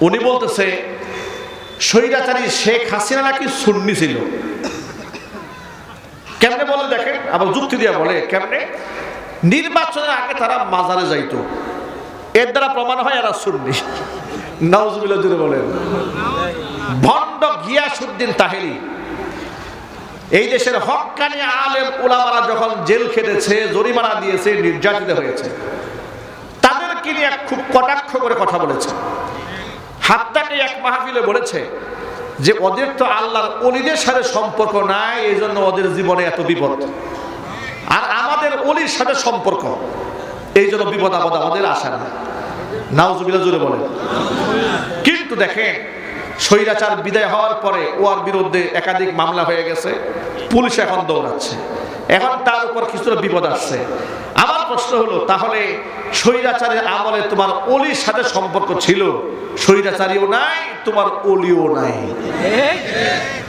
উনি বলতেছে, স্বৈরাচারী শেখ হাসিনা নাকি সুন্নি ছিল? কেমনে বলে দেখেন? আবার যুক্তি দিয়ে বলে, কেমনে? নির্বাচনের আগে তারা মাজারে যাইতো। এর দ্বারা প্রমাণ হয় এরা সুন্নি। বলেন। ভণ্ড গিয়াসুদ্দিন তাহেরি। এই দেশের হক্কানি আলেম উলামারা যখন জেল খেটেছে, জরিমানা দিয়েছে, নির্যাতিত হয়েছে। তাদেরকে নিয়ে খুব কটাক্ষ করে কথা বলেছে হাত্তাকে এক মাহফিলে বলেছে যে ওদের তো আল্লাহর অলিদের সাথে সম্পর্ক নাই এই জন্য ওদের জীবনে এত বিপদ। আর আমাদের অলির সাথে সম্পর্ক এই জন্য বিপদ আপদ আমাদের আসে না নাউজুবিল্লাহ জুড়ে বলেন। কিন্তু দেখেন, স্বৈরাচার বিদায় হওয়ার পরে ওর বিরুদ্ধে একাধিক মামলা হয়ে গেছে, পুলিশ এখন দৌড়াচ্ছে। এখন তার উপর কিছুটা বিপদ আসছে। আমার প্রশ্ন হলো, তাহলে স্বৈরাচারের আমলে তোমার অলির সাথে সম্পর্ক ছিল? স্বৈরাচারীও নাই, তোমার অলিও নাই।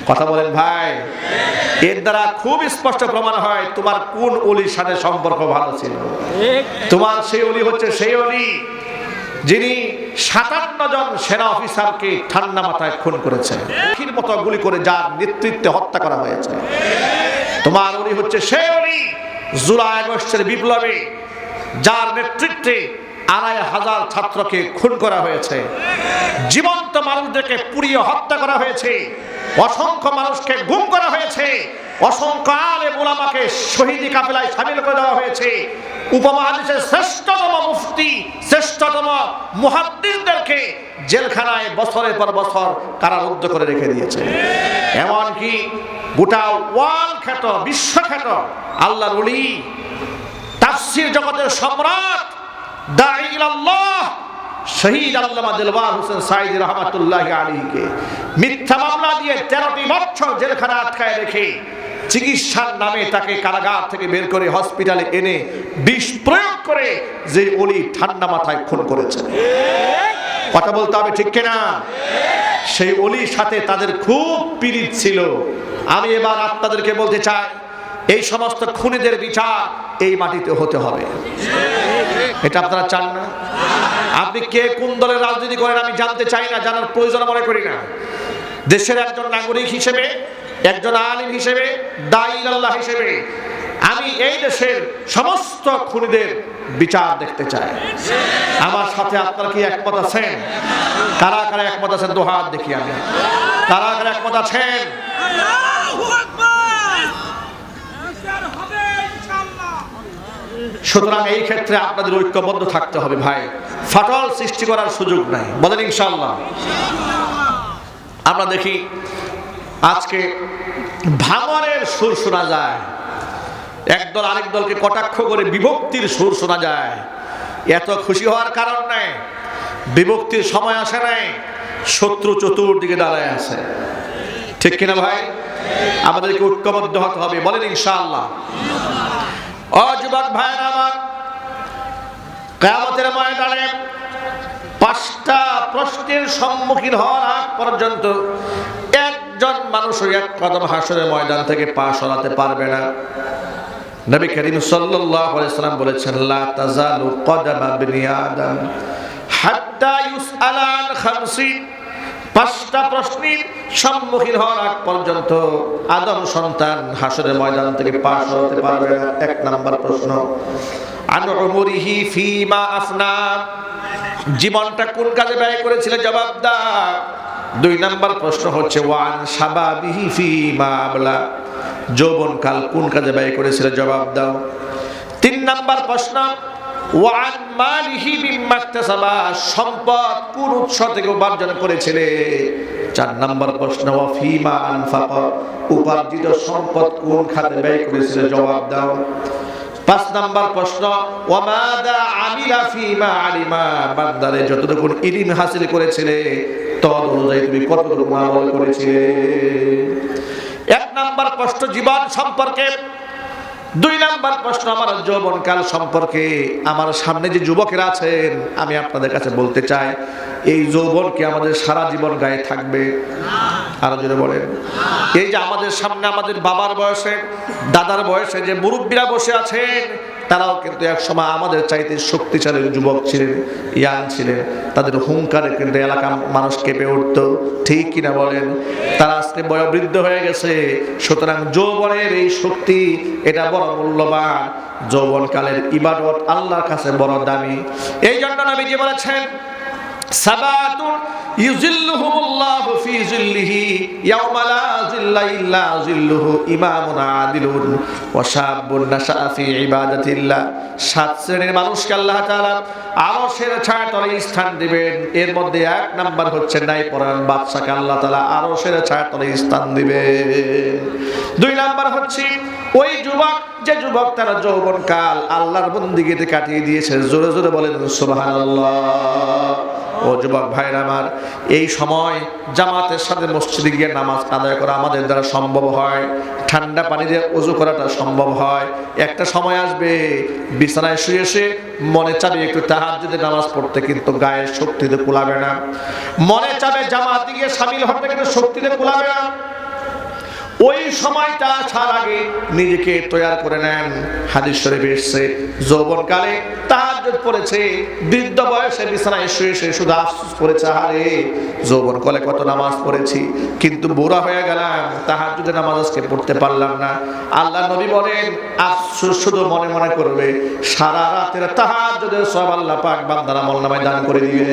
কথা বলেন ভাই। এর দ্বারা খুব স্পষ্ট প্রমাণ হয়, তোমার কোন অলির সাথে সম্পর্ক ভালো ছিল? তোমার সেই অলি হচ্ছে সেই অলি, যিনি সাতান্ন জন সেনা অফিসারকে ঠান্ডা মাথায় খুন করেছে। মতো গুলি করে যার নেতৃত্বে হত্যা করা হয়েছে। তোমার উনি হচ্ছে সে উনি জুলাই আগস্টের বিপ্লবে, যার নেতৃত্বে আড়াই হাজার ছাত্রকে খুন করা হয়েছে। জীবন্ত মানুষদেরকে পুড়িয়ে হত্যা করা হয়েছে। অসংখ্য মানুষকে গুম করা হয়েছে। অসংখ্য আলে মোলামাকে শহীদি কাফেলায় সামিল করে দেওয়া হয়েছে। উপমহাদেশের শ্রেষ্ঠতম মুফতি, শ্রেষ্ঠতম মুহাদ্দিসদেরকে জেলখানায় বছরের পর বছর কারারুদ্ধ করে রেখে দিয়েছে। এমনকি গোটা ওয়াল খ্যাত বিশ্বখ্যাত আল্লাহর উলি তাফসির জগতের সম্রাট রহমাতুল্লাহ রেখে চিকিৎসার নামে তাকে কারাগার থেকে বের করে হসপিটালে এনে বিষ প্রয়োগ করে যে অলি ঠান্ডা মাথায় খুন করেছে। কথা বলতে হবে ঠিক কিনা? সেই অলির সাথে তাদের খুব পীড়িত ছিল। আমি এবার আপনাদেরকে বলতে চাই, এই সমস্ত খুনিদের বিচার এই মাটিতে হতে হবে। এটা আপনারা চান না? আপনি কে কোন দলের রাজনীতি করেন আমি জানতে চাই না, জানার প্রয়োজন মনে করি না। দেশের একজন নাগরিক হিসেবে, একজন আলিম হিসেবে দাইল আল্লাহ হিসেবে আমি এই দেশের সমস্ত খুনিদের বিচার দেখতে চাই। আমার সাথে আপনারা কি একমত আছেন? কারা কারা একমত আছেন? দোহাত দেখি আমি। কারা কারা একমত আছেন? সুতরাং এই ক্ষেত্রে আপনাদের ঐক্যবদ্ধ থাকতে হবে ভাই। ফাটল সৃষ্টি করার সুযোগ নাই। বলেন ইনশাল্লাহ আমরা দেখি আজকে ভাঙনের সুর শোনা যায়। একদল আরেক দলকে কটাক্ষ করে বিভক্তির সুর শোনা যায়। এত খুশি হওয়ার কারণ নাই। বিভক্তির সময় আসে নাই। শত্রু চতুর্দিকে দাঁড়ায় আছে। ঠিক কিনা ভাই? আমাদেরকে ঐক্যবদ্ধ হতে হবে। বলেন ইনশাআল্লাহ। ও যুবক ভাইয়ের আমার, কেয়ামতের ময়দানে পাঁচটা প্রশ্নের সম্মুখীন হওয়ার আগ পর্যন্ত একজন মানুষ এক কদম হাসরের ময়দান থেকে পা সরাতে পারবে না। নবী করিম সাল্লাল্লাহু আলাইহি সাল্লাম বলেছেন, লা তাজালু কদামা বিনি আদম হাত্তা ইউসআলা আন পাঁচটা প্রশ্নের সম্মুখীন হওয়ার আগ পর্যন্ত আদম সন্তান হাসরের ময়দান থেকে পা সরাতে পারবে না। এক নাম্বার প্রশ্ন, আন উমরিহি ফিমা আফনা? জীবনটা কোন কাজে ব্যয় করেছিল? জবাব দাও। দুই নাম্বার প্রশ্ন হচ্ছে ওয়ান সাবাবিহি ফিমা আবলা? যৌবনকাল কোন কাজে ব্যয় করেছিল? জবাব দাও। তিন নাম্বার প্রশ্ন, ওয়ান মালিহি সম্পদ থেকে করেছিলে? চার প্রশ্ন সম্পদ কোন জবাব দাও। পাঁচ নাম্বার প্রশ্ন ফিমা আলিমা ইলম হাসিল করেছিলে, তদ অনুযায়ী তুমি কতটুকু করেছিলে? নাম্বার কষ্ট জীবন সম্পর্কে, দুই নাম্বার প্রশ্ন আমার যৌবনকাল সম্পর্কে। আমার সামনে যে যুবকেরা আছেন, আমি আপনাদের কাছে বলতে চাই, এই যৌবন কি আমাদের সারা জীবন গায়ে থাকবে? আরও জোরে বলেন। এই যে আমাদের সামনে আমাদের বাবার বয়সে, দাদার বয়সে যে মুরব্বীরা বসে আছেন তারাও কিন্তু এক সময় আমাদের চাইতে শক্তিশালী যুবক ছিলেন, ইয়াং ছিলেন। তাদের হুঙ্কারে কিন্তু এলাকার মানুষ কেঁপে উঠত। ঠিক কিনা বলেন? তারা আজকে বয়োবৃদ্ধ হয়ে গেছে। সুতরাং যৌবনের এই শক্তি, এটা বড় মূল্যবান। যৌবনকালের ইবাদত আল্লাহর কাছে বড় দামি। এই জন্য নবীজি বলেছেন জিল্লিহি সাত শ্রেণির মানুষকে আল্লাহ তাআলা স্থান দিবেন। এর মধ্যে এক হচ্ছে বাদশাকে আল্লাহ স্থান দিবেন। দুই নাম্বার হচ্ছে ওই যুবক, যে যুবক তার যৌবন কাল আল্লাহর বন্দিগিতে কাটিয়ে দিয়েছে। জোরে জোরে বলেন, সুবহানাল্লাহ। ও যুবক ভাইরা আমার, এই সময় জামাতের সাথে মসজিদে গিয়ে নামাজ আদায় করা আমাদের দ্বারা সম্ভব হয়, ঠান্ডা পানি দিয়ে উজু করাটা সম্ভব হয়। একটা সময় আসবে, বিছানায় শুয়ে এসে মনে চাবে একটু তাহার যদি নামাজ পড়তে কিন্তু গায়ের শক্তিতে কুলাবে না। মনে চাবে জামাতে গিয়ে সামিল হতে কিন্তু শক্তিতে কুলাবে না। ওই সময়টা আসার আগে নিজেকে তৈয়ার করে নেন। হাদিস শরীফে এসছে, যৌবনকালে তাহাজ্জুদ পড়েছে, বৃদ্ধ বয়সে বিছানায় শুয়ে শুয়ে শুধু আফসোস করেছে আরে যৌবন কালে কত নামাজ পড়েছি, কিন্তু বুড়া হয়ে গেলাম, তাহাজ্জুদের নামাজ আজকে পড়তে পারলাম না। আল্লাহ নবী বলেন, আফসোস শুধু মনে মনে করবে, সারা রাতের তাহাজ্জুদের সব আল্লাহ পাক বান্দার আমল নামায় দান করে দিবে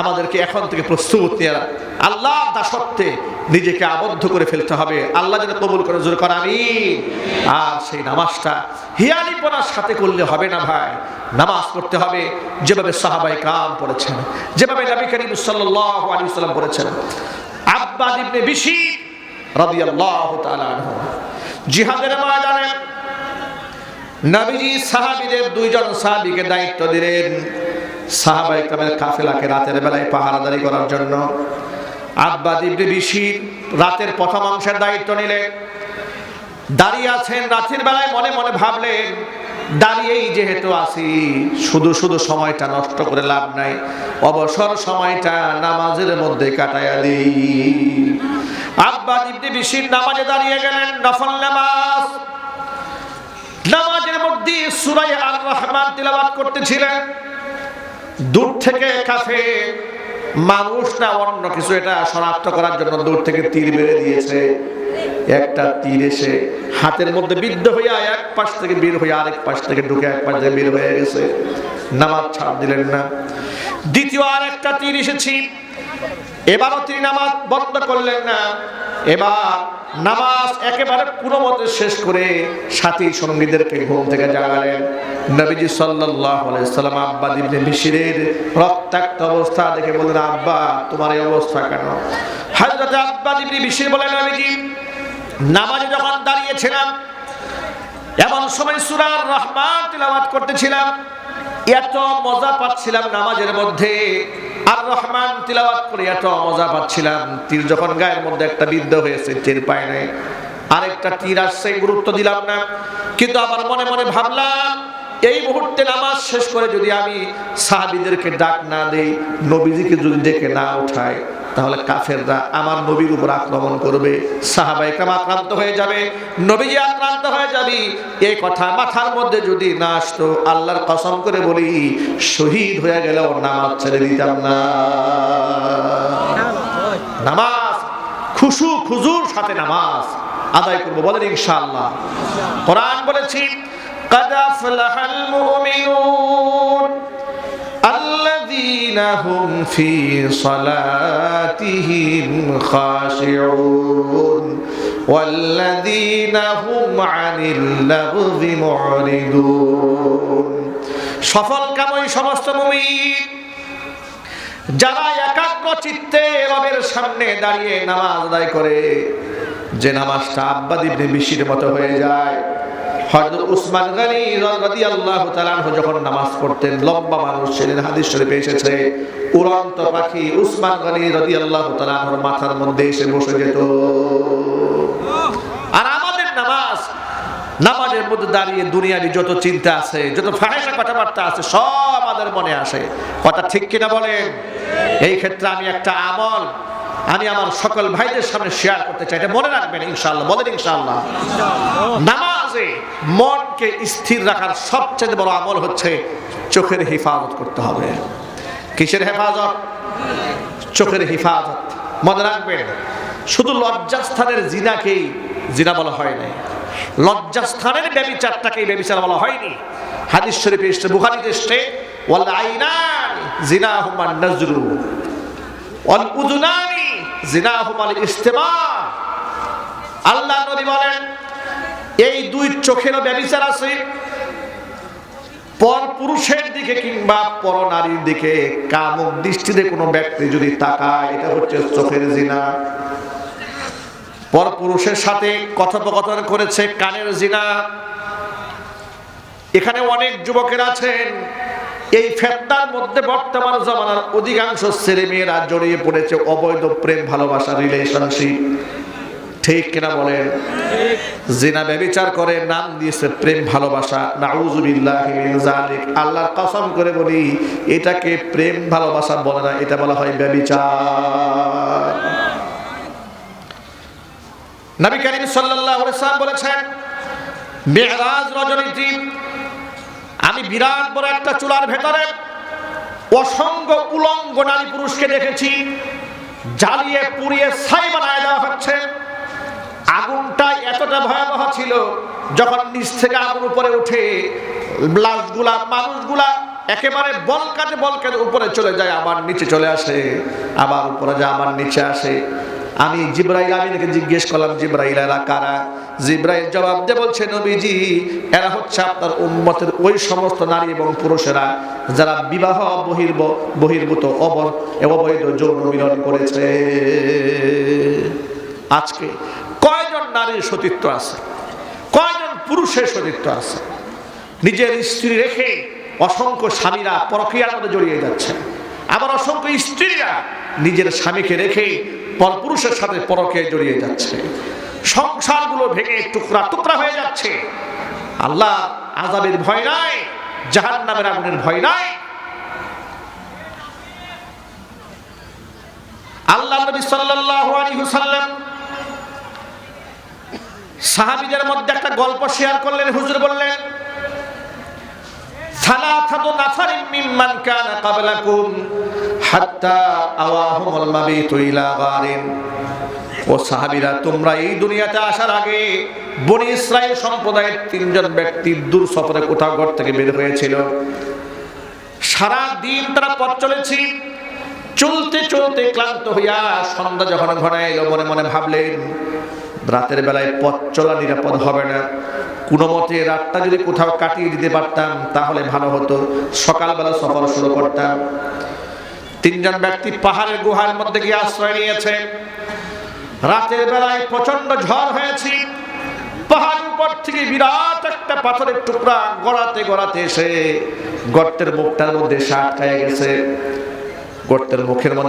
আমাদেরকে এখন থেকে প্রস্তুত নেওয়া আল্লাহ দাসত্বে নিজেকে আবদ্ধ করে ফেলতে হবে। আল্লাহ যেন কবুল করে, জোর করে আমি আর সেই নামাজটা হিয়ালিপনার সাথে করলে হবে না ভাই। নামাজ পড়তে হবে, যেভাবে সাহাবাই কাম পড়েছেন, যেভাবে নবী করিম সাল্লাল্লাহু আলাইহি সাল্লাম পড়েছেন। আব্বাদ ইবনে বিশি তাআলা আনহু, জিহাদের ময়দানে নবীজি সাহাবীদের দুইজন সাহাবীকে দায়িত্ব দিলেন। সাহাবাই কামের কাফেলাকে রাতের বেলায় পাহারাদারি করার জন্য আব্বা দিব্যে বিশির রাতের প্রথম অংশের দায়িত্ব নিলেন। দাঁড়িয়ে আছেন রাতের বেলায় মনে মনে ভাবলেন, দাঁড়িয়েই যেহেতু আসি শুধু শুধু সময়টা নষ্ট করে লাভ নাই, অবসর সময়টা নামাজের মধ্যে কাটাইয়া দিই। আব্বা দিব্যে বিশির নামাজে দাঁড়িয়ে গেলেন, নফল নামাজ। নামাজের মধ্যে সুরাই আর রহমান তিলাবাত করতেছিলেন। দূর থেকে কাফে মানুষ না অন্য কিছু, এটা শনাক্ত করার জন্য দূর থেকে তীর মেরে দিয়েছে। একটা তীর এসে হাতের মধ্যে বিদ্ধ হইয়া এক পাশ থেকে বের হয়ে আরেক পাশ থেকে ঢুকে এক পাশ থেকে বের হয়ে গেছে। নামাজ ছাড় দিলেন না। দ্বিতীয় আর একটা তীর এসেছি। এবারও তিনি নামাজ বন্ধ করলেন না। এবার নামাজ একেবারে পুরো মতে শেষ করে সাথী সঙ্গীদেরকে ঘুম থেকে জাগালেন। নবীজি আলাইহি সাল্লাম আব্বা ইবনে বিশিরের রক্তাক্ত অবস্থা দেখে বললেন, আব্বা, তোমার এই অবস্থা কেন? হযরত আব্বা ইবনে বিশির বলেন, নবীজি, নামাজে যখন দাঁড়িয়েছিলাম, এমন সময় সূরার রহমান তিলাওয়াত করতেছিলাম এত মজা পাচ্ছিলাম নামাজের মধ্যে। আর রহমান তিলাওয়াত করে এত মজা পাচ্ছিলাম। তীর যখন গায়ের মধ্যে একটা বিদ্ধ হয়েছে তীর পায় নাই। আরেকটা তীর আসছে, গুরুত্ব দিলাম না। কিন্তু আবার মনে মনে ভাবলাম, এই মুহূর্তে নামাজ শেষ করে যদি আমি সাহাবিদেরকে ডাক না দেই, নবীজিকে যদি ডেকে না উঠাই তাহলে কাফেররা আমার নবীর উপর আক্রমণ করবে সাহাবাই কাম আক্রান্ত হয়ে যাবে নবী আক্রান্ত হয়ে যাবি। এই কথা মাথার মধ্যে যদি না আসতো, আল্লাহর কসম করে বলি, শহীদ হয়ে গেলেও নামাজ ছেড়ে দিতাম না। নামাজ, খুশু খুজুর সাথে নামাজ আদায় করব বলেন ইনশাআল্লাহ। কোরআন বলেছি, কাদ আফলাহাল মুমিনুন আল্লাহ الذين هم في صلاتهم خاشعون والذين هم عن اللغو معرضون সফল কামই সমস্ত মুমিন যারা একাগ্র চিত্তে রবের সামনে দাঁড়িয়ে নামাজ আদায় করে যে নামাজটা আব্বা দিবনে বিশির মতো হয়ে যায় মাথার মধ্যে এসে বসে যেত। আর আমাদের নামাজ, নামাজের মধ্যে দাঁড়িয়ে যত চিন্তা আছে, যত ফাহেসা কথাবার্তা আছে, সব আমাদের মনে আসে। কথা ঠিক কিনা বলেন? এই ক্ষেত্রে আমি একটা আমল, আমি আমার সকল ভাইদের সামনে শেয়ার করতে চাই। এটা মনে রাখবেন ইনশাআল্লাহ, বলেন ইনশাআল্লাহ। নামাজে মনকে স্থির রাখার সবচেয়ে বড় আমল হচ্ছে চোখের হেফাজত করতে হবে। কিসের হেফাজত? চোখের হেফাজত। মনে রাখবেন, শুধু লজ্জাস্থানের জিনাকেই জিনা বলা হয় নাই। লজ্জাস্থানের ব্যবিচারটাকেই ব্যবিচার বলা হয়নি। হাদিস শরীফে এসছে, বুখারিতে এসছে, ওয়াল আইনান জিনাহুমান নাজরু, ওয়াল উযুনানি জিনাহুমাল ইস্তেমা। আল্লাহ নবী বলেন এই দুই চোখেরও ব্যবিচার আছে। পর পুরুষের দিকে কিংবা পর নারীর দিকে কামক দৃষ্টিতে কোনো ব্যক্তি যদি তাকায়, এটা হচ্ছে চোখের জিনা। পর পুরুষের সাথে কথোপকথন করেছে, কানের জিনা। এখানে অনেক যুবকের আছেন। এই ফেতনার মধ্যে বর্তমান জমানার অধিকাংশ ছেলে মেয়েরা জড়িয়ে পড়েছে অবৈধ প্রেম, ভালোবাসা রিলেশনশিপ ঠিক কিনা বলেন? জিনা ব্যবিচার করে, নাম দিয়েছে প্রেম, ভালোবাসা। জালিক আল্লাহর কসম করে বলি, এটাকে প্রেম, ভালোবাসা বলে না, এটা বলা হয় ব্যবিচার। নবী করিম সাল্লাম বলেছেন মেহরাজ রজনীতি আমি বিরাট বড় একটা চুলার ভেতরে অসংখ্য উলঙ্গ নারী পুরুষকে দেখেছি, জ্বালিয়ে পুড়িয়ে ছাই বানায় দেওয়া হচ্ছে। আগুনটা এতটা ভয়াবহ ছিল, যখন নিচ থেকে আগুন উপরে উঠে লাশগুলা, মানুষগুলা একেবারে বলকাতে বলকাতে উপরে চলে যায়, আবার নিচে চলে আসে, আবার উপরে যায়, আবার নিচে আসে। আমি জিব্রাইল আমিনকে জিজ্ঞেস করলাম, জিব্রাইল, এরা কারা? জিব্রাইল জবাব দিয়ে বলছে, নবীজি, এরা হচ্ছে আপনার উম্মতের ওই সমস্ত নারী এবং পুরুষেরা যারা বিবাহ বহির্ব, বহির্ভূত অব- অবৈধ যৌন মিলন করেছে। আজকে নারীর সতীত্ব আছে, কয়জন পুরুষের সতীত্ব আছে? নিজের স্ত্রী রেখে অসংখ্য স্বামীরা প্রক্রিয়ার মধ্যে জড়িয়ে যাচ্ছে। আবার অসংখ্য স্ত্রীরা নিজের স্বামীকে রেখে পরপুরুষের সাথে পরকে জড়িয়ে যাচ্ছে। সংসারগুলো ভেঙে টুকরা টুকরা হয়ে যাচ্ছে। আল্লাহ আজাবের ভয় নাই জাহান নামের আগুনের ভয় নাই। আল্লাহ নবী সাল্লাল্লাহু আলাইহি ওয়াসাল্লাম সাহাবীদের মধ্যে একটা গল্প শেয়ার করলেন, হুজুর বললেন ও সাহাবীরা, তোমরা এই দুনিয়াতে আসার আগে সম্প্রদায়ের তিনজন কোথাও ঘর থেকে বের হয়েছিল। তারা পথ চলেছি। চলতে চলতে ক্লান্ত হইয়া সন্ধ্যা যখন ঘনায় এলো, মনে মনে ভাবলেন রাতের বেলায় পথ চলা নিরাপদ হবে না। কোনো মতে রাতটা যদি কোথাও কাটিয়ে দিতে পারতাম, তাহলে ভালো হতো। সকালবেলা সফর শুরু করতাম। তিনজন ব্যক্তি পাহাড়ের গুহার মধ্যে গিয়ে আশ্রয় নিয়েছে। রাতের বেলায় প্রচণ্ড ঝড় হয়েছে। পাহাড় উপর থেকে বিরাট একটা পাথরের টুকরা গড়াতে গড়াতে এসে গর্তের মুখটার মধ্যে এসে আটকায় গেছে। গর্তের মুখের মধ্যে